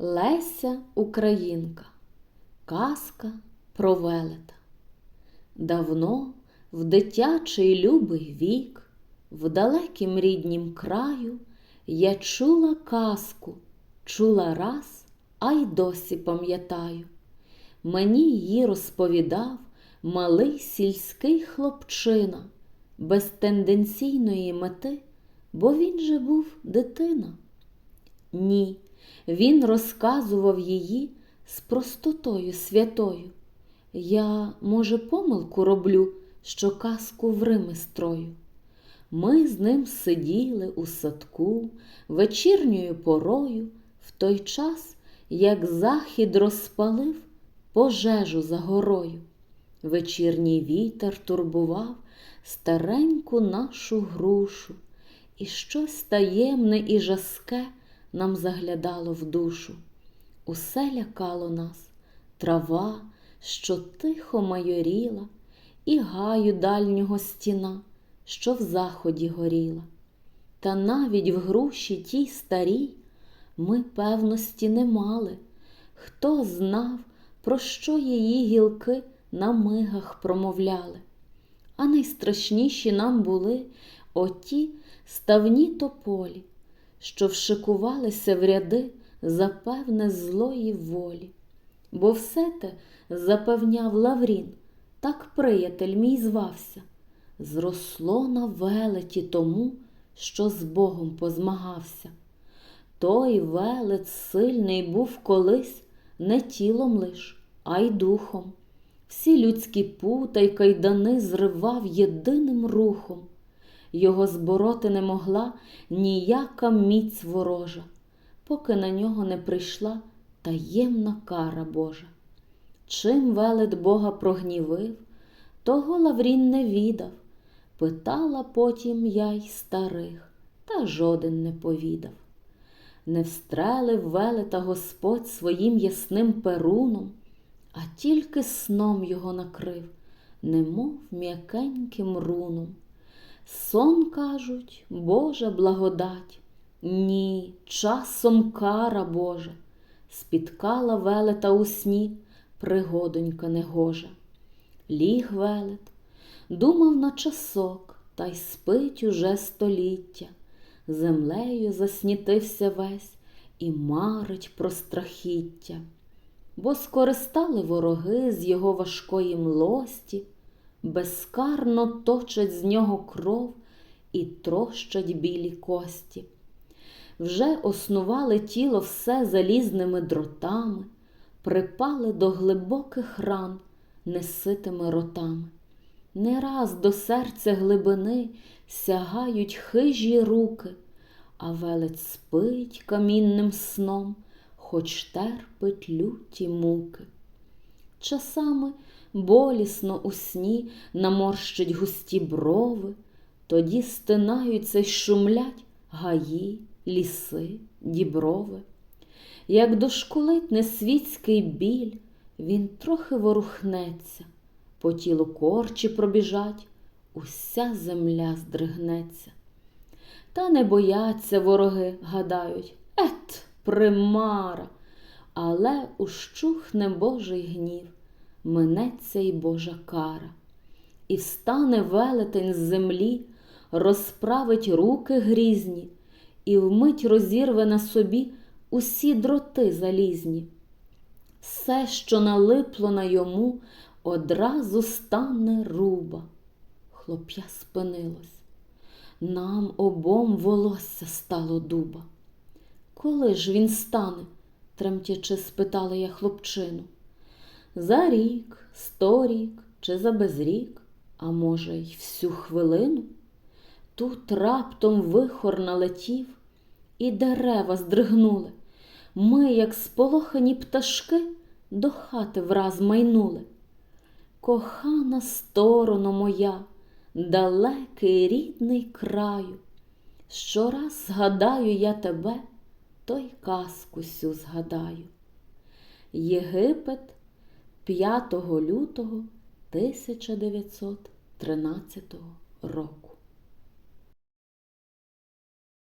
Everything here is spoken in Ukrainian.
Леся Українка. Казка про велета. Давно в дитячий любий вік, в далекім ріднім краю, я чула казку, чула раз, а й досі пам'ятаю. Мені її розповідав малий сільський хлопчина, без тенденційної мети, бо він же був дитина. Ні, він розказував її з простотою святою. Я, може, помилку роблю, що казку в Рими строю. Ми з ним сиділи у садку вечірньою порою, в той час, як захід розпалив пожежу за горою. Вечірній вітер турбував стареньку нашу грушу, і щось таємне і жаске нам заглядало в душу. Усе лякало нас, трава, що тихо майоріла, і гаю дальнього стіна, що в заході горіла. Та навіть в груші тій старій ми певності не мали, хто знав, про що її гілки на мигах промовляли. А найстрашніші нам були оті ставні тополі, що вшикувалися в ряди за певне злої волі. Бо все те запевняв Лаврін, так приятель мій звався, зросло на велеті тому, що з Богом позмагався. Той велет сильний був колись не тілом лиш, а й духом. Всі людські пута й кайдани зривав єдиним рухом. Його збороти не могла ніяка міць ворожа, поки на нього не прийшла таємна кара Божа. Чим велет Бога прогнівив, того Лаврін не відав. Питала потім я й старих, та жоден не повідав. Не встрелив велета Господь своїм ясним перуном, а тільки сном його накрив, немов м'якеньким руном. Сон, кажуть, Божа благодать, ні, часом кара Божа, спіткала велета у сні пригодонька негожа. Ліг велет, думав на часок, та й спить уже століття. Землею заснітився весь і марить про страхіття, бо скористали вороги з його важкої млості, безкарно точать з нього кров і трощать білі кості. Вже основали тіло все залізними дротами, припали до глибоких ран неситими ротами. Не раз до серця глибини сягають хижі руки, а велець спить камінним сном, хоч терпить люті муки. Часами болісно у сні наморщить густі брови, тоді стинаються й шумлять гаї, ліси, діброви. Як дошкулить несвітський біль, він трохи ворухнеться, по тілу корчі пробіжать, уся земля здригнеться. Та не бояться вороги, гадають, ет, примара, але ущухне Божий гнів, минеться й Божа кара. І встане велетень з землі, розправить руки грізні, і вмить розірве на собі усі дроти залізні. Все, що налипло на йому, одразу стане руба. Хлоп'я спинилось. Нам обом волосся стало дуба. Коли ж він стане? тремтячи, спитала я хлопчину. За рік, сто рік чи за безрік, а може, й всю хвилину. Тут раптом вихор налетів, і дерева здригнули. Ми, як сполохані пташки, до хати враз майнули. Кохана стороно моя, далекий рідний краю, щораз згадаю я тебе, то й казку сю згадаю. Єгипет 5 лютого 1913 року.